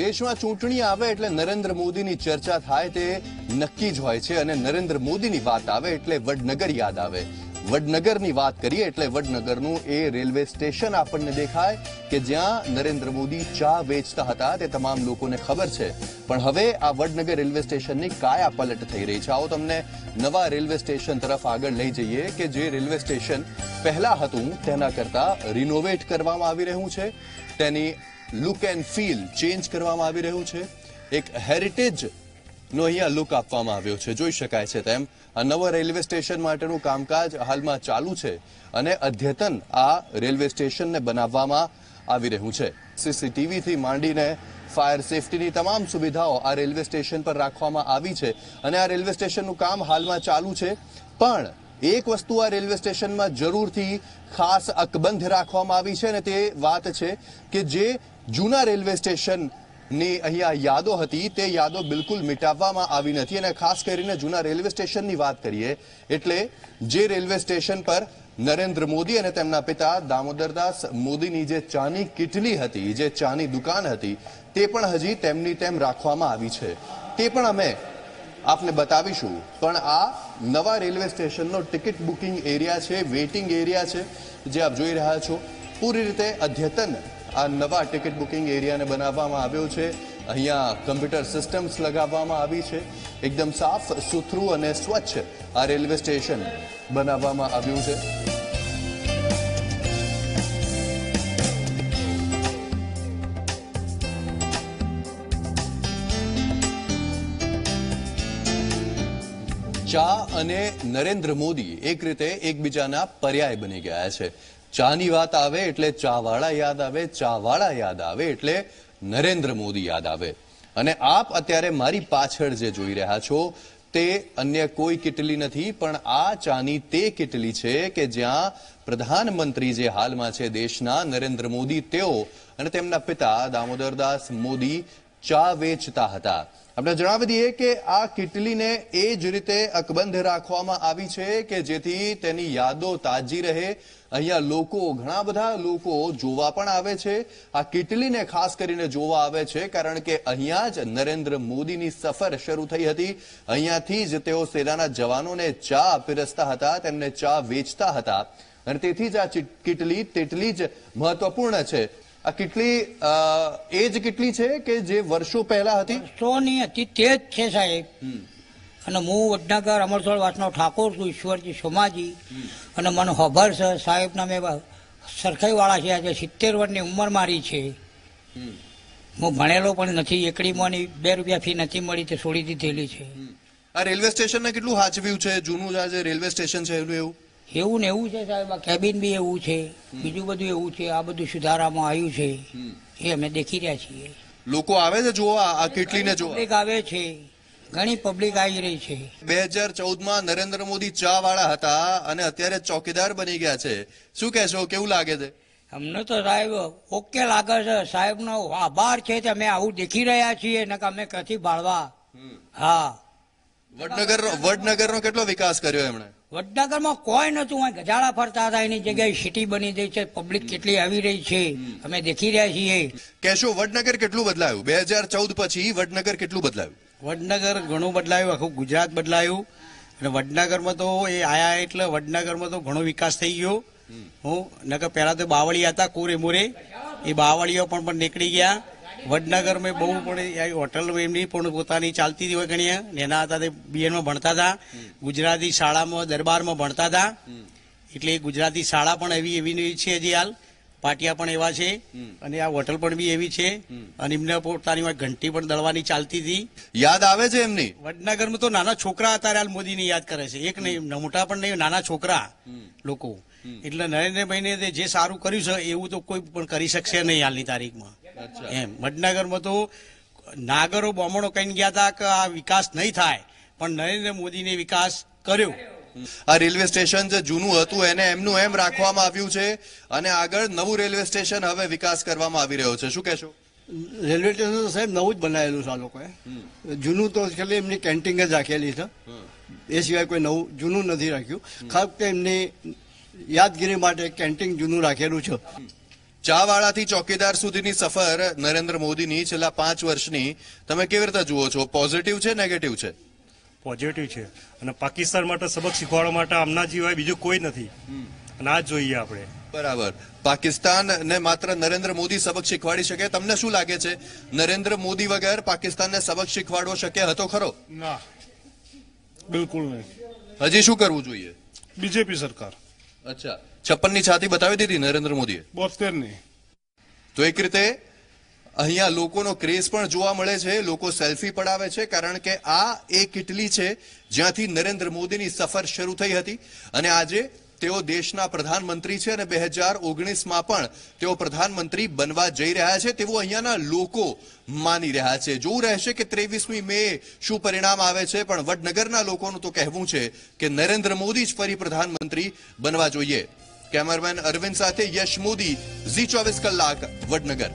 દેશમાં ચૂંટણી આવે એટલે નરેન્દ્ર મોદીની ચર્ચા થાય તે નક્કી જ હોય છે અને નરેન્દ્ર મોદીની વાત આવે એટલે વડનગર યાદ આવે. વડનગરની વાત કરીએ એટલે વડનગરનું એ રેલવે સ્ટેશન આપણને દેખાય કે જ્યાં નરેન્દ્ર મોદી ચા વેચતા હતા તે તમામ લોકોને ખબર છે. પણ હવે આ વડનગર રેલવે સ્ટેશનની કાયા પલટ થઈ રહી છે. આવો તમને નવા રેલવે સ્ટેશન તરફ આગળ લઈ જઈએ કે જે રેલવે સ્ટેશન પહેલા હતું તેના કરતા રિનોવેટ કરવામાં આવી રહ્યું છે. તેની લુક એન્ડ ફીલ ચેન્જ કરવામાં આવી રહ્યું છે. એક હેરિટેજ નો અહીંયા લુક આપવામાં આવ્યો છે. જોઈ શકાય છે તેમ. આ નવા રેલવે સ્ટેશન માટેનું કામકાજ હાલમાં ચાલુ છે અને અદ્યતન આ રેલવે સ્ટેશનને બનાવવામાં આવી રહ્યું છે. સીસીટીવીથી માંડીને ફાયર સેફટીની તમામ સુવિધાઓ આ રેલવે સ્ટેશન પર રાખવામાં આવી છે અને આ રેલવે સ્ટેશનનું કામ હાલમાં ચાલુ છે. પણ એક વસ્તુ આ રેલવે સ્ટેશનમાં જરૂરથી ખાસ અકબંધ રાખવામાં આવી છે અને તે વાત છે કે જે જૂના રેલવે સ્ટેશનની અહીંયા યાદો હતી, તે યાદો બિલકુલ મિટાવવામાં આવી નથી. અને ખાસ કરીને જૂના રેલવે સ્ટેશનની વાત કરીએ, એટલે જે રેલવે સ્ટેશન પર નરેન્દ્ર મોદી અને તેમના પિતા દામોદરદાસ મોદીની જે ચાની કિટલી હતી, જે ચાની દુકાન હતી, તે પણ હજી તેમની તેમ રાખવામાં આવી છે. તે પણ અમે આપને બતાવીશું. પણ આ નવા રેલવે સ્ટેશનનો ટિકિટ બુકિંગ એરિયા છે, વેઇટિંગ એરિયા છે, જે આપ જોઈ રહ્યા છો. પૂરી રીતે અદ્યતન આ નવા ટિકિટ બુકિંગ એરિયાને બનાવવામાં આવ્યો છે. અહીંયા કમ્પ્યુટર સિસ્ટમ્સ લગાવવામાં આવી છે. એકદમ સાફ, સુથરું અને સ્વચ્છ આ રેલવે સ્ટેશન બનાવવામાં આવ્યું છે. ચા અને નરેન્દ્ર મોદી એક રીતે એકબીજાના પર્યાય બની ગયા છે. ચાની વાત આવે એટલે ચાવાળા યાદ આવે, ચાવાળા યાદ આવે એટલે નરેન્દ્ર મોદી યાદ આવે. અને આપ અત્યારે મારી પાછળ જે જોઈ રહ્યા છો, તે અન્ય કોઈ કેટલી નથી, પણ આ ચાની તે કેટલી છે કે જ્યાં પ્રધાનમંત્રી જે હાલમાં છે દેશના નરેન્દ્ર મોદી, તેઓ અને તેમના પિતા દામોદરદાસ મોદી ચા વેચતા હતા. આપણે જણાવી દઈએ કે આ કિટલીને એ જ રીતે અકબંધ રાખવામાં આવી છે કે જેથી તેની યાદો તાજી રહે. અહીંયા લોકો, ઘણા બધા લોકો જોવા પણ આવે છે. આ કિટલીને ખાસ કરીને જોવા આવે છે કારણ કે અહીંયા જ નરેન્દ્ર મોદીની સફર શરૂ થઈ હતી. અહીંયાથી જ તેઓ સેનાના જવાનોને ચા પીરસતા હતા, તેમને ચા વેચતા હતા. અને તેથી જ આ કિટલી તેટલી જ મહત્વપૂર્ણ છે. આ કેટલી એજ કેટલી છે કે જે વર્ષો પહેલા હતી? સોની હતી તે જ છે સાહેબ. અને હું વડનગર અમરસોળ વાસનો ઠાકોર છું ઈશ્વરજી સોમાજી. અને મને ખબર છે સાહેબના મેં સરખાઈવાળા છે આજે સિત્તેર વર્ષની ઉંમર મારી છે. હું ભણેલો પણ નથી એકડીમાં બે રૂપિયા ફી નથી મળી તે છોડી દીધેલી છે. આ રેલવે સ્ટેશનને કેટલું હાચવ્યું છે? જૂનું જે રેલવે સ્ટેશન છે એનું એવું? એવું ને એવું છે સાહેબ આ કેબિન બી એવું છે બીજું બધું એવું છે આ બધું સુધારામાં આવ્યું છે એ અમે દેખી રહ્યા છીએ. લોકો આવે છે જોવા આ કેટલીને જોવા પબ્લિક આવે છે ઘણી પબ્લિક આવી રહી છે. બે હજાર ચૌદમાં નરેન્દ્ર મોદી ચા વાળા હતા અને અત્યારે ચોકીદાર બની ગયા છે. શું કહેશો કેવું લાગે છે? અમને તો સાહેબ ઓકે લાગે છે. સાહેબનો આભાર છે કે અમે આવું દેખી રહ્યા છીએ ને કે અમે કથી ભાળવા. હા. વડનગર વડનગરનો કેટલો વિકાસ કર્યો એમણે? વડનગરમાં કોઈ નતું અહીં ગજાળા ફરતા હતા. એની જગ્યાએ સિટી બની ગઈ છે. પબ્લિક કેટલી આવી રહી છે. અમે દેખી રહ્યા છીએ. કેશો વડનગર કેટલું બદલાયું? બે હજાર ચૌદ પછી વડનગર કેટલું બદલાયું? વડનગર ઘણું બદલાયું. આખું ગુજરાત બદલાયું. અને વડનગરમાં તો એ આયા એટલે વડનગરમાં તો ઘણો વિકાસ થઈ ગયો. હું નકર પહેલા તો બાવળી હતા કોરે મોરે એ બાવળીઓ પણ પણ નીકળી ગયા. વડનગરમાં બહુ પણ હોટલ એમની પણ પોતાની ચાલતી હતી ઘણી નેના હતા તે બીએનમાં ભણતા હતા. ગુજરાતી શાળામાં દરબારમાં ભણતા હતા. એટલે ગુજરાતી શાળા પણ એવી એવી છે હજી હાલ. પાટિયા પણ એવા છે. અને આ હોટલ પણ બી એવી છે. અને એમને પોતાની ઘંટી પણ દળવાની ચાલતી હતી. યાદ આવે છે એમની? વડનગરમાં તો નાના છોકરા અત્યારે હાલ મોદીને યાદ કરે છે. એક નહીં મોટા પણ નહીં નાના છોકરા લોકો. એટલે નરેન્દ્રભાઈને જે સારું કર્યું છે એવું તો કોઈ પણ કરી શકશે નહીં હાલની તારીખમાં. એમ વડનગરમાં તો નાગરો બમણો કહીને ગયા હતા કે આ વિકાસ નહીં થાય પણ નરેન્દ્ર મોદીને વિકાસ કર્યો. આ રેલવે સ્ટેશન જે જૂનું હતું એને એમનું એમ રાખવામાં આવ્યું છે અને આગળ નવું રેલવે સ્ટેશન હવે વિકાસ કરવામાં આવી રહ્યો છે. શું કહેશો? રેલવે સ્ટેશન તો સાહેબ નવું જ બનાવેલું છે આ લોકોએ. જૂનું તો ખાલી એમની કેન્ટીન જ રાખેલી છે. એ સિવાય કોઈ નવું જૂનું નથી રાખ્યું. ખાસ કે એમની યાદગીરી માટે કેન્ટીન જૂનું રાખેલું છે. ચા વાળાથી ચોકીદાર સુધીની સફર નરેન્દ્ર મોદીની છેલ્લા પાંચ વર્ષની તમે કેવી રીતે જુઓ છો? પોઝિટિવ છે નેગેટિવ છે? પોઝિટિવ છે. અને પાકિસ્તાન માટે સબક શીખવાડવા માટે આમના સિવાય બીજું કોઈ નથી. અને આ જોઈએ આપણે. બરાબર. પાકિસ્તાનને માત્ર નરેન્દ્ર મોદી સબક શીખવાડી શકે? તમને શું લાગે છે? નરેન્દ્ર મોદી વગર પાકિસ્તાનને સબક શીખવાડવો શક્ય હતો ખરો? ના. બિલકુલ નહીં. હજી શું કરવું જોઈએ? બીજેપી સરકાર. અચ્છા. છપ્પનની છાતી બતાવી દીધી નરેન્દ્ર મોદીએ? બોતેરની તો એક રીતે અહીંયા લોકોનો ક્રેઝ પણ જોવા મળે છે લોકો સેલ્ફી પડાવે છે કારણ કે આ એ ઇટલી છે જ્યાંથી નરેન્દ્ર મોદીની સફર શરૂ થઈ હતી. અને આજે તેઓ દેશના પ્રધાનમંત્રી છે અને બે હજાર ઓગણીસમાં પણ તેઓ પ્રધાનમંત્રી બનવા જઈ રહ્યા છે તેવું અહીંયાના લોકો માની રહ્યા છે. જોવું રહેશે કે ત્રેવીસમી મે શું પરિણામ આવે છે, પણ વડનગરના લોકોનું તો કહેવું છે કે નરેન્દ્ર મોદી જ ફરી પ્રધાનમંત્રી બનવા જોઈએ. કેમેરામેન અરવિંદ સાથે યશ મોદી, ઝી ચોવીસ કલાક, વડનગર.